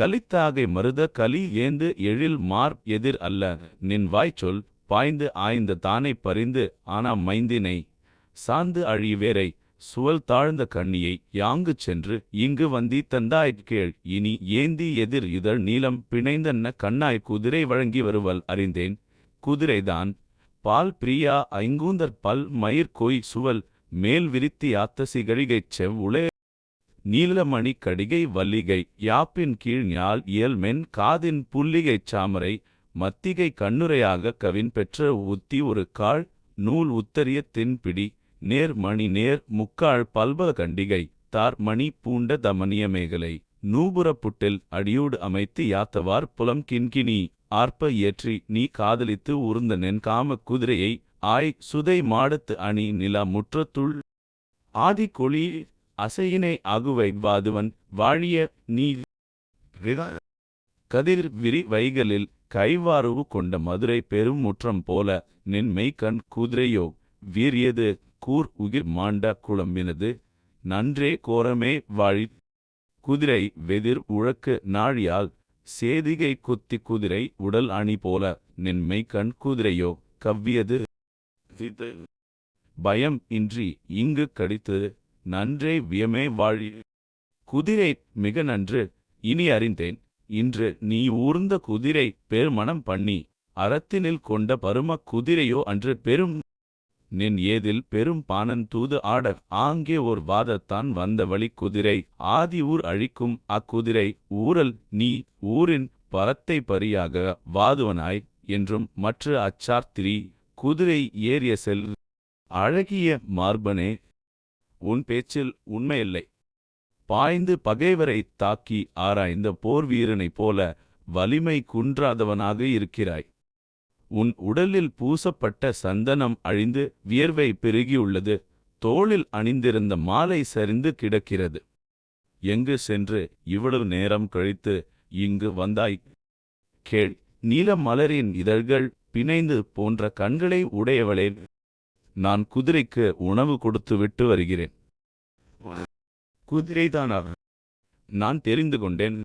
கலித்தாகை மருத கலி ஏந்து எழில் மார் எதிர் அல்ல. நின் வாய்ச்சொல் பாய்ந்து ஆய்ந்த தானை பறிந்து ஆனா மைந்தினை. சாந்து அழிவேரை சுவல் தாழ்ந்த கண்ணியை யாங்கு சென்று இங்கு வந்தி தந்தாய்க் இனி ஏந்தி எதிர் இதழ் நீலம் பிணைந்தன்ன கண்ணாய் குதிரை வழங்கி வருவல் அறிந்தேன். குதிரைதான் பால் பிரியா ஐங்கூந்தற் பல் மயிர் கொய் சுவல் மேல் விரித்தி ஆத்த சிகழிகைச் செவ்வுளே நீலமணி கடிகை வல்லிகை யாப்பின் கீழ் ஞால் இயல்மென் காதின் புல்லிகைச் சாமரை மத்திகை கண்ணுரையாக கவின் பெற்ற உத்தி ஒரு கால் நூல் உத்தரிய தின்பிடி நேர் மணி நேர் முக்கால் பல்ப கண்டிகை தார் மணி பூண்ட தமனிய மேகலை நூபுறப்புட்டில் அடியோடு அமைத்து யாத்தவார் புலம் கிண்கிணி ஆர்ப்ப இயற்றி நீ காதலித்து உருந்த நென்காம குதிரையை ஆய் சுதை மாடத்து அணி நிலா முற்றத்துள் ஆதி கொளி அசையினை அகுவை வாதுவன் வாழிய நீ கதிர் விரி வைகளில் கைவாருவு கொண்ட மதுரை பெரும் முற்றம் போல நின் மெய்கண் குதிரையோ. வீரியது கூர் உகிர் மாண்ட குழம்பினது. நன்றே கோரமே வாழி. குதிரை வெதிர் உழக்கு நாழியால் சேதிகை குத்தி குதிரை உடல் அணி போல நின் மெய்கண் குதிரையோ. கவ்வியது. பயம் இன்றி இங்கு கடித்தது நன்றே வியமே வாழி. குதிரை மிக நன்று இனி அறிந்தேன். இன்று நீ ஊர்ந்த குதிரை பெருமணம் பண்ணி அறத்தினில் கொண்ட பரும குதிரையோ அன்று பெரும் நின் ஏதில் பெரும் பானன் தூது ஆட ஆங்கே ஓர் வாதத்தான் வந்த வழி குதிரை ஆதி ஊர் அழிக்கும் அக்குதிரை ஊரல் நீ ஊரின் பரத்தை பரியாக வாதுவனாய் என்றும் மற்ற அச்சார்த்திரி. குதிரை ஏறிய செல் அழகிய மார்பனே உன் பேச்சில் உண்மையில்லை. பாய்ந்து பகைவரை தாக்கி ஆராய்ந்த போர் வீரனைப் போல வலிமை குன்றாதவனாக இருக்கிறாய். உன் உடலில் பூசப்பட்ட சந்தனம் அழிந்து வியர்வை பெருகியுள்ளது. தோளில் அணிந்திருந்த மாலை சரிந்து கிடக்கிறது. எங்கு சென்று இவ்வளவு நேரம் கழித்து இங்கு வந்தாய்? கேள் நீல மலரின் இதழ்கள் பிணைந்து போன்ற கண்களை உடையவளே நான் குதிரைக்கு உணவு கொடுத்து விட்டு வருகிறேன். குதிரைதானா நான் தெரிந்து கொண்டேன்.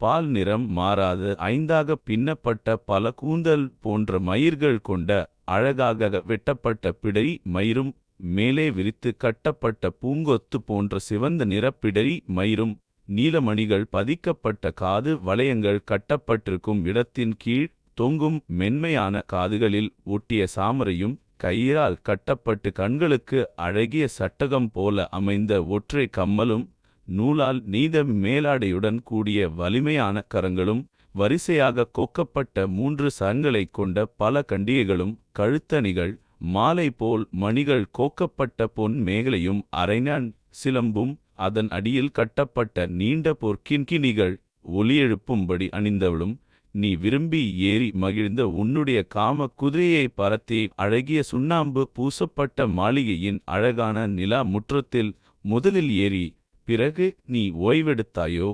பால் நிறம் மாறாத ஐந்தாக பின்னப்பட்ட பல கூந்தல் போன்ற மயிர்கள் கொண்ட அழகாக வெட்டப்பட்ட பிடரி மயிரும் மேலே விரித்து கட்டப்பட்ட பூங்கொத்து போன்ற சிவந்த நிறப்பிடரி மயிரும் நீலமணிகள் பதிக்கப்பட்ட காது வளையங்கள் கட்டப்பட்டிருக்கும் இடத்தின் கீழ் தொங்கும் மென்மையான காதுகளில் ஒட்டிய சாமரையும் கையால் கட்டப்பட்டு கண்களுக்கு அழகிய சட்டகம் போல அமைந்த ஒற்றை கம்மலும் நூலால் நீத மேலாடையுடன் கூடிய வலிமையான கரங்களும் வரிசையாக கொக்கப்பட்ட மூன்று சரங்களைக் கொண்ட பல கண்டிகைகளும் கழுத்தணிகள் மாலை போல் மணிகள் கோக்கப்பட்ட பொன் மேகலையும் அரைஞான் சிலம்பும் அதன் அடியில் கட்டப்பட்ட நீண்ட பொற்கின்கினிகள் ஒலியெழுப்பும்படி அணிந்தவளும் நீ விரும்பி ஏறி மகிழ்ந்த உன்னுடைய காம குதிரையை பரத்தி அழகிய சுண்ணாம்பு பூசப்பட்ட மாளிகையின் அழகான நிலா முற்றத்தில் முதலில் ஏறி பிறகு நீ ஓய்வெடுத்தாயோ?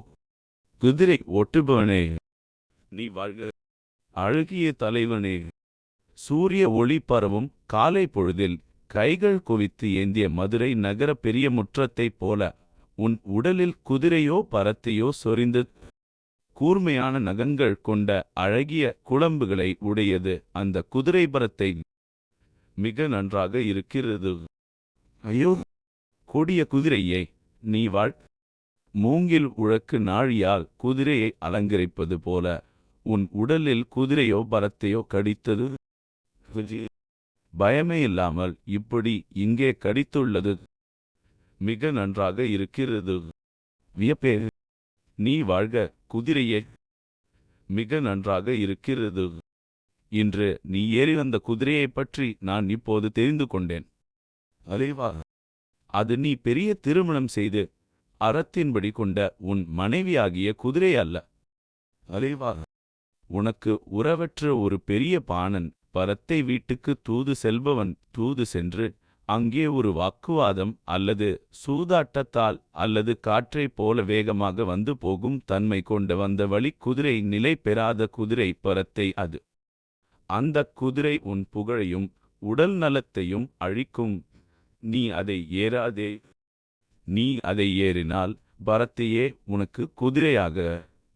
குதிரை ஒட்டுபவனே நீ வாழ்க. அழகிய தலைவனே சூரிய ஒளி பரவும் காலை பொழுதில் கைகள் குவித்து ஏந்திய மதுரை நகர பெரிய முற்றத்தைப் போல உன் உடலில் குதிரையோ பரத்தையோ சொரிந்து கூர்மையான நகங்கள் கொண்ட அழகிய குளம்புகளை உடையது. அந்த குதிரை பரத்தை மிக நன்றாக இருக்கிறது. ஐயோ! கொடிய குதிரையே நீ வாழ். மூங்கில் உழக்கு நாழியால் குதிரையை அலங்கரிப்பது போல உன் உடலில் குதிரையோ பரத்தையோ கடித்தது. பயமே இல்லாமல் இப்படி இங்கே கடித்துள்ளது. மிக நன்றாக இருக்கிறது. வியப்பே நீ வாழ்க குதிரையே மிக நன்றாக இருக்கிறது. இன்று நீ ஏறி வந்த குதிரையைப் பற்றி நான் இப்போது தெரிந்து கொண்டேன். அலைவா அது நீ பெரிய திருமணம் செய்து அறத்தின்படி கொண்ட உன் மனைவியாகிய குதிரை அல்ல. அலைவா உனக்கு உறவற்ற ஒரு பெரிய பாணன் பரத்தை வீட்டுக்கு தூது செல்பவன் தூது சென்று அங்கே ஒரு வாக்குவாதம் அல்லது சூதாட்டத்தால் அல்லது காற்றைப் போல வேகமாக வந்து போகும் தன்மை கொண்ட வந்த வழி குதிரை நிலை பெறாத குதிரை பரத்தை அது. அந்தக் குதிரை உன் புகழையும் உடல் நலத்தையும் அழிக்கும். நீ அதை ஏறாதே. நீ அதை ஏறினால் பரத்தையே உனக்கு குதிரையாக.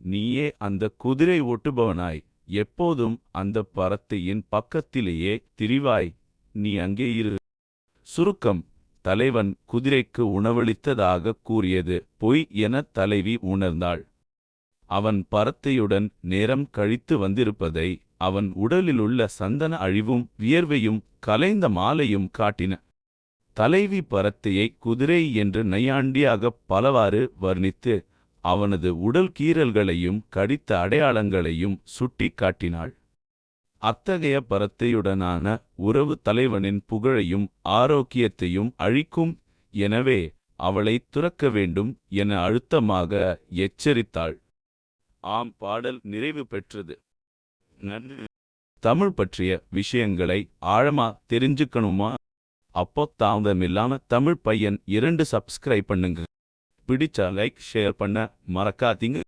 நீயே அந்த குதிரை ஓட்டுபவனாய். எப்போதும் அந்த பரத்தையின் பக்கத்திலேயே திரிவாய். நீ அங்கே இரு. சுருக்கம் தலைவன் குதிரைக்கு உணவளித்ததாக கூறியது பொய் என தலைவி உணர்ந்தாள். அவன் பறத்தையுடன் நேரம் கழித்து வந்திருப்பதை அவன் உடலிலுள்ள சந்தன அழிவும் வியர்வையும் கலைந்த மாலையும் காட்டின. தலைவி பரத்தையை குதிரை என்று நையாண்டியாகப் பலவாறு வர்ணித்து அவனது உடல் கீறல்களையும் கடித்த அடையாளங்களையும் சுட்டிக் காட்டினாள். அத்தகைய பரத்தையுடனான உறவு தலைவனின் புகழையும் ஆரோக்கியத்தையும் அழிக்கும். எனவே அவளை துறக்க வேண்டும் என அழுத்தமாக எச்சரித்தாள். ஆம் பாடல் நிறைவு பெற்றது. தமிழ் பற்றிய விஷயங்களை ஆழமா தெரிஞ்சுக்கணுமா? அப்போ தாமதமில்லாம தமிழ் பையன் இரண்டு சப்ஸ்கிரைப் பண்ணுங்க. பிடிச்சா லைக் ஷேர் பண்ண மறக்காதீங்க.